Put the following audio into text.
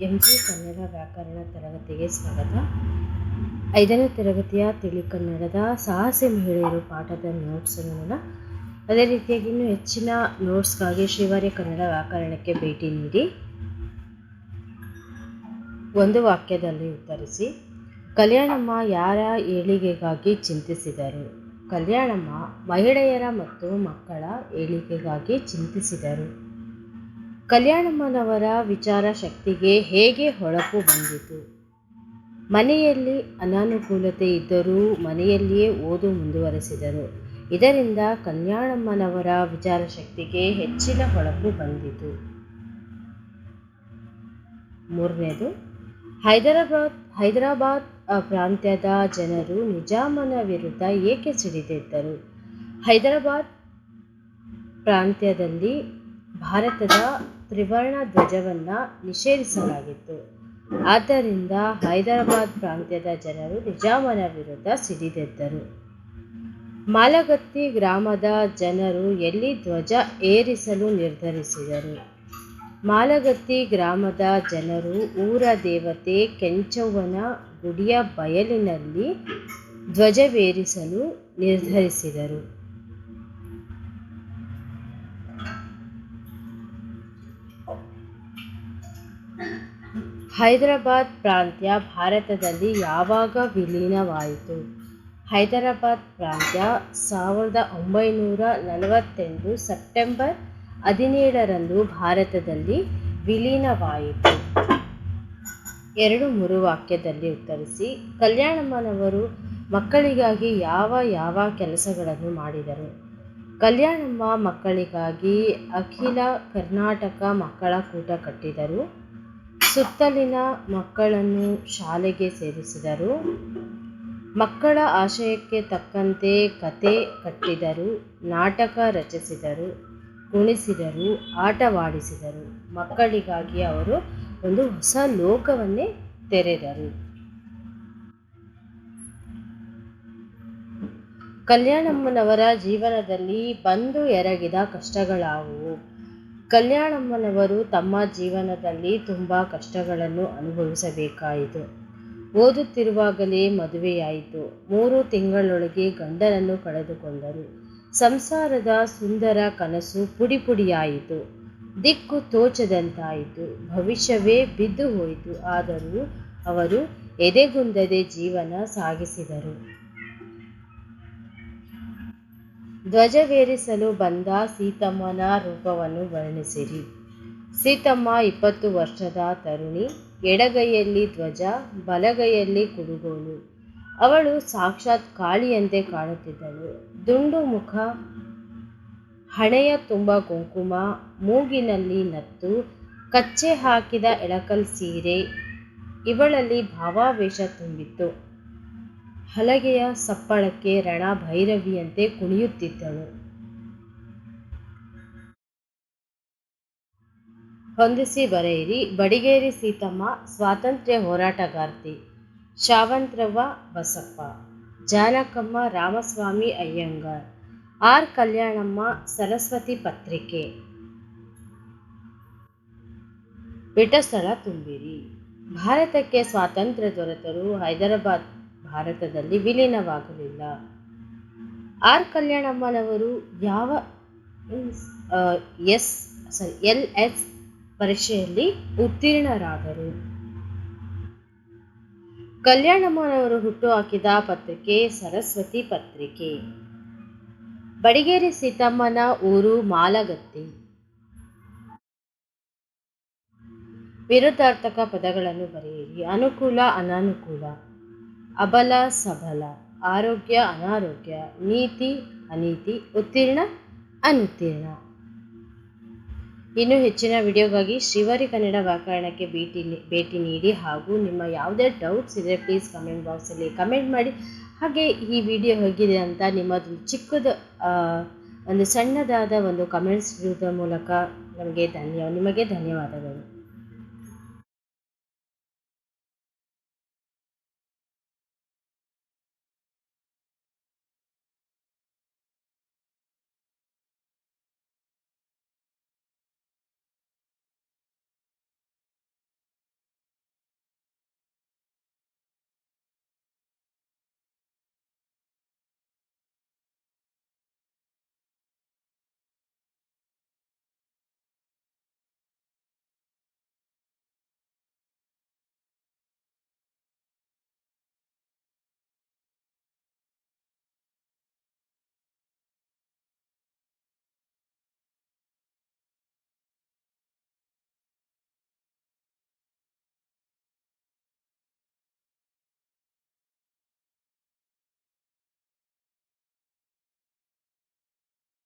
M G Kannada ವ್ಯಾಕರಣ ತರಗತಿಗೆ ಸ್ವಾಗತ. ಐದನೇ ತರಗತಿಯ ತಿಳಿ ಕನ್ನಡದ ಸಾಹಸಿ ಮಹಿಳೆಯರು ಪಾಠದ ನೋಟ್ಸನ್ನು ನೋಡೋಣ. ಅದೇ ರೀತಿಯಾಗಿ ಇನ್ನೂ ಹೆಚ್ಚಿನ ನೋಟ್ಸ್ಗಾಗಿ ಶ್ರೀವಾರಿ ಕನ್ನಡ ವ್ಯಾಕರಣಕ್ಕೆ ಭೇಟಿ ನೀಡಿ. ಒಂದು ವಾಕ್ಯದಲ್ಲಿ ಉತ್ತರಿಸಿ. ಕಲ್ಯಾಣಮ್ಮ ಯಾರ ಏಳಿಗೆಗಾಗಿ ಚಿಂತಿಸಿದರು? ಕಲ್ಯಾಣಮ್ಮ ಮಹಿಳೆಯರ ಮತ್ತು ಮಕ್ಕಳ ಏಳಿಗೆಗಾಗಿ ಚಿಂತಿಸಿದರು. ಕಲ್ಯಾಣಮ್ಮನವರ ವಿಚಾರ ಶಕ್ತಿಗೆ ಹೇಗೆ ಹೊಳಪು ಬಂದಿತು? ಮನೆಯಲ್ಲಿ ಅನಾನುಕೂಲತೆ ಇದ್ದರೂ ಮನೆಯಲ್ಲಿಯೇ ಓದು ಮುಂದುವರೆಸಿದರು. ಇದರಿಂದ ಕಲ್ಯಾಣಮ್ಮನವರ ವಿಚಾರ ಶಕ್ತಿಗೆ ಹೆಚ್ಚಿನ ಹೊಳಪು ಬಂದಿತು. ಮೂರನೇದು, ಹೈದರಾಬಾದ್ ಹೈದರಾಬಾದ್ ಪ್ರಾಂತ್ಯದ ಜನರು ನಿಜಾಮನ ವಿರುದ್ಧ ಏಕೆ ಸಿಡಿದಿದ್ದರು? ಹೈದರಾಬಾದ್ ಪ್ರಾಂತ್ಯದಲ್ಲಿ ಭಾರತದ ತ್ರಿವರ್ಣ ಧ್ವಜವನ್ನು ನಿಷೇಧಿಸಲಾಗಿತ್ತು. ಆದ್ದರಿಂದ ಹೈದರಾಬಾದ್ ಪ್ರಾಂತ್ಯದ ಜನರು ನಿಜಾಮನ ವಿರುದ್ಧ ಸಿಡಿದೆದ್ದರು. ಮಾಲಗತ್ತಿ ಗ್ರಾಮದ ಜನರು ಎಲ್ಲಿ ಧ್ವಜ ಏರಿಸಲು ನಿರ್ಧರಿಸಿದರು? ಮಾಲಗತ್ತಿ ಗ್ರಾಮದ ಜನರು ಊರ ದೇವತೆ ಕೆಂಚವ್ವನ ಗುಡಿಯ ಬಯಲಿನಲ್ಲಿ ಧ್ವಜವೇರಿಸಲು ನಿರ್ಧರಿಸಿದರು. ಹೈದರಾಬಾದ್ ಪ್ರಾಂತ್ಯ ಭಾರತದಲ್ಲಿ ಯಾವಾಗ ವಿಲೀನವಾಯಿತು? ಹೈದರಾಬಾದ್ ಪ್ರಾಂತ್ಯ ಸಾವಿರದ ಒಂಬೈನೂರ ನಲವತ್ತೆಂಟು ಸೆಪ್ಟೆಂಬರ್ ಹದಿನೇಳರಂದು ಭಾರತದಲ್ಲಿ ವಿಲೀನವಾಯಿತು. ಎರಡು ಮೂರು ವಾಕ್ಯದಲ್ಲಿ ಉತ್ತರಿಸಿ, ಕಲ್ಯಾಣಮ್ಮನವರು ಮಕ್ಕಳಿಗಾಗಿ ಯಾವ ಯಾವ ಕೆಲಸಗಳನ್ನು ಮಾಡಿದರು? ಕಲ್ಯಾಣಮ್ಮ ಮಕ್ಕಳಿಗಾಗಿ ಅಖಿಲ ಕರ್ನಾಟಕ ಮಕ್ಕಳ ಕೂಟ ಕಟ್ಟಿದರು. ಸುತ್ತಲಿನ ಮಕ್ಕಳನ್ನು ಶಾಲೆಗೆ ಸೇರಿಸಿದರು. ಮಕ್ಕಳ ಆಶಯಕ್ಕೆ ತಕ್ಕಂತೆ ಕತೆ ಕಟ್ಟಿದರು, ನಾಟಕ ರಚಿಸಿದರು, ಕುಣಿಸಿದರು, ಆಟವಾಡಿಸಿದರು. ಮಕ್ಕಳಿಗಾಗಿ ಅವರು ಒಂದು ಹೊಸ ಲೋಕವನ್ನೇ ತೆರೆದರು. ಕಲ್ಯಾಣಮ್ಮನವರ ಜೀವನದಲ್ಲಿ ಬಂದು ಎರಗಿದ ಕಷ್ಟಗಳಾವುವು ಕಲ್ಯಾಣಮ್ಮನವರು ತಮ್ಮ ಜೀವನದಲ್ಲಿ ತುಂಬ ಕಷ್ಟಗಳನ್ನು ಅನುಭವಿಸಬೇಕಾಯಿತು. ಓದುತ್ತಿರುವಾಗಲೇ ಮದುವೆಯಾಯಿತು. ಮೂರು ತಿಂಗಳೊಳಗೆ ಗಂಡನನ್ನು ಕಳೆದುಕೊಂಡರು. ಸಂಸಾರದ ಸುಂದರ ಕನಸು ಪುಡಿ ಪುಡಿಯಾಯಿತು. ದಿಕ್ಕು ತೋಚದಂತಾಯಿತು. ಭವಿಷ್ಯವೇ ಬಿದ್ದು ಹೋಯಿತು. ಆದರೂ ಅವರು ಎದೆಗುಂದದೆ ಜೀವನ ಸಾಗಿಸಿದರು. ಧ್ವಜವೇರಿಸಲು ಬಂದ ಸೀತಮ್ಮನ ರೂಪವನ್ನು ವರ್ಣಿಸಿರಿ. ಸೀತಮ್ಮ ಇಪ್ಪತ್ತು ವರ್ಷದ ತರುಣಿ, ಎಡಗೈಯಲ್ಲಿ ಧ್ವಜ, ಬಲಗೈಯಲ್ಲಿ ಕುಡುಗೋಲು ಅವಳು ಸಾಕ್ಷಾತ್ ಕಾಳಿಯಂತೆ ಕಾಣುತ್ತಿದ್ದಳು. ದುಂಡು ಮುಖ, ಹಣೆಯ ತುಂಬ ಕುಂಕುಮ, ಮೂಗಿನಲ್ಲಿ ನತ್ತು, ಕಚ್ಚೆ ಹಾಕಿದ ಎಳಕಲ್ ಸೀರೆ, ಇವಳಲ್ಲಿ ಭಾವಾವೇಶ ತುಂಬಿತ್ತು. ಹಲಗೆಯ ಸಪ್ಪಳಕ್ಕೆ ರಣ ಭೈರವಿಯಂತೆ ಕುಣಿಯುತ್ತಿದ್ದಳು. ಹೊಂದಿಸಿ ಬರೆಯಿರಿ, ಬಡಿಗೇರಿ ಸೀತಮ್ಮ, ಸ್ವಾತಂತ್ರ್ಯ ಹೋರಾಟಗಾರ್ತಿ ಶಾವಂತ್ರವ್ವ ಬಸಪ್ಪ, ಜಾನಕಮ್ಮ ರಾಮಸ್ವಾಮಿ ಅಯ್ಯಂಗಾರ್, ಆರ್ ಕಲ್ಯಾಣಮ್ಮ ಸರಸ್ವತಿ ಪತ್ರಿಕೆ, ಬಿಟಸ್ಥಳ ತುಂಬಿರಿ. ಭಾರತಕ್ಕೆ ಸ್ವಾತಂತ್ರ್ಯ ದೊರೆತರು ಹೈದರಾಬಾದ್ ಭಾರತದಲ್ಲಿ ವಿಲೀನವಾಗಲಿಲ್ಲ. ಆರ್ ಕಲ್ಯಾಣಮ್ಮನವರು ಯಾವ ಎಸ್ ಸಾರಿ ಎಲ್ ಎಸ್ ಪರೀಕ್ಷೆಯಲ್ಲಿ ಉತ್ತೀರ್ಣರಾದರು. ಕಲ್ಯಾಣಮ್ಮನವರು ಹುಟ್ಟು ಹಾಕಿದ ಪತ್ರಿಕೆ ಸರಸ್ವತಿ ಪತ್ರಿಕೆ. ಬಡಿಗೇರಿ ಸೀತಮ್ಮನ ಊರು ಮಾಲಗತ್ತಿ. ವಿರುದ್ಧಾರ್ಥಕ ಪದಗಳನ್ನು ಬರೆಯಿರಿ. ಅನುಕೂಲ ಅನಾನುಕೂಲ. ಅಬಲ ಸಬಲ, ಆರೋಗ್ಯ ಅನಾರೋಗ್ಯ, ನೀತಿ ಅನೀತಿ, ಉತ್ತೀರ್ಣ ಅನುತ್ತೀರ್ಣ. ಇನ್ನೂ ಹೆಚ್ಚಿನ ವಿಡಿಯೋಗಾಗಿ ಶ್ರೀವಾರಿ ಕನ್ನಡ ವ್ಯಾಕರಣಕ್ಕೆ ಭೇಟಿ ಭೇಟಿ ನೀಡಿ ಹಾಗೂ ನಿಮ್ಮ ಯಾವುದೇ ಡೌಟ್ಸ್ ಇದ್ದರೆ ಪ್ಲೀಸ್ ಕಮೆಂಟ್ ಬಾಕ್ಸಲ್ಲಿ ಕಮೆಂಟ್ ಮಾಡಿ. ಹಾಗೆ ಈ ವಿಡಿಯೋ ಹೇಗಿದೆ ಅಂತ ನಿಮ್ಮದು ಚಿಕ್ಕದ ಒಂದು ಸಣ್ಣದಾದ ಒಂದು ಕಮೆಂಟ್ಸ್ ಇರುವುದರ ಮೂಲಕ ನಮಗೆ ಧನ್ಯ, ನಿಮಗೆ ಧನ್ಯವಾದಗಳು.